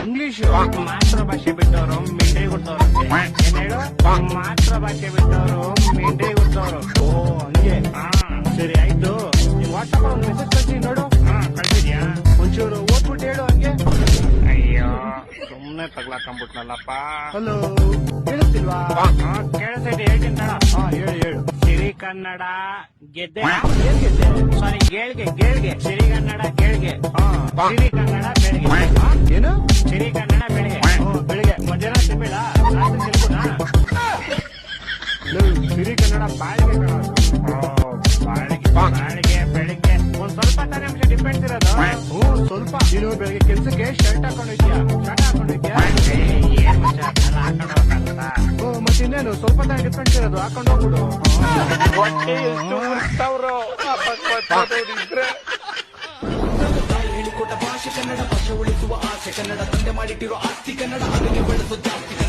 English ಮಾತೃ ಭಾಷೆ ಬಿಟ್ಟವರು ಮಿಂಡ್ರಿ ಕೊಡ್ತವ್ರು ಏನ್ ಹೇಳು ಮಾತೃ ಭಾಷೆ ಬಿಟ್ಟವರು ಮಿಂಡೆ ಕೊಡ್ತವ್ರು ಓ ಹಂಗೆ ಸರಿ ಆಯ್ತು ನೀನ್ ವಾಟ್ಸಪ್ ಒಂದು ಮೆಸೇಜ್ ಕಳ್ಸಿ ನೋಡು ಹಾ ಕಳ್ಸಿದ್ಯಾ ಒಂಚೂರು ಓದ್ಬಿಟ್ಟು ಹೇಳು ಹಂಗೆ ಅಯ್ಯೋ ಸುಮ್ಮನೆ ತಗ್ಲಾಕೊಂಡ್ಬಿಟ್ನಲ್ಲಪ್ಪ ಹಲೋ ಕೇಳಿಸ್ತಿಲ್ವಾ? ಹಾ ಕೇಳಿಸೈತೆ ಹೇಳ್ತೀನಿ ತಡ. ಹಾ ಹೇಳು ಹೇಳು. ಸಿರಿ ಕನ್ನಡ ಗೆದ್ದೆ? ಸಾರಿ ಗೇಳ್ಗೆ ಗೇಳ್ಗೆ. ಸಿರಿ ಕನ್ನಡ ಗೇಳ್ಗೆ. ಹಾ. ಸಿರಿ ಕನ್ನಡ ಬೆಳಿಗ್ಗೆ ಏನು? ಸಿರಿ ಕನ್ನಡ. ಬಾಳಿಗೆ. ಬಾಳಿಗೆ ಬೆಳಿಗ್ಗೆ ಒಂದ್ ಸ್ವಲ್ಪ ತಾನೇ ಅಂಶ ಡಿಪೆಂಡ್ ಇರೋದು. ಹ್ಞೂ ಸ್ವಲ್ಪ. ನೀನು ಬೆಳಿಗ್ಗೆ ಕೆಲ್ಸಕ್ಕೆ ಶರ್ಟ್ ಹಾಕೊಂಡಿದ್ಯಾ ಶರ್ಟ್ ಹಾಕೊಂಡಿದ್ಯಾ ಓ ಮತ್ತೆ ಇನ್ನೇನು? ಸ್ವಲ್ಪ ತಾನೇ ಡಿಪೆಂಡ್ಸ್ ಇರೋದು. ಹಾಕೊಂಡು ಹೋಗ್ಬಿಡು. ಹೊಟ್ಟೆ ಎಷ್ಟು ಉರಿಸ್ತಾವ್ರೋ ಇದ್ರೆ ಕನ್ನಡ ಭಾಷೆ ಉಳಿಸುವ ಆಸೆ ಕನ್ನಡ ತಂದೆ ಮಾಡಿಟ್ಟಿರೋ ಆಸ್ತಿ ಕನ್ನಡ ಅದನ್ನೇ ಬೆಳೆಸೋ ಜಾಸ್ತಿ.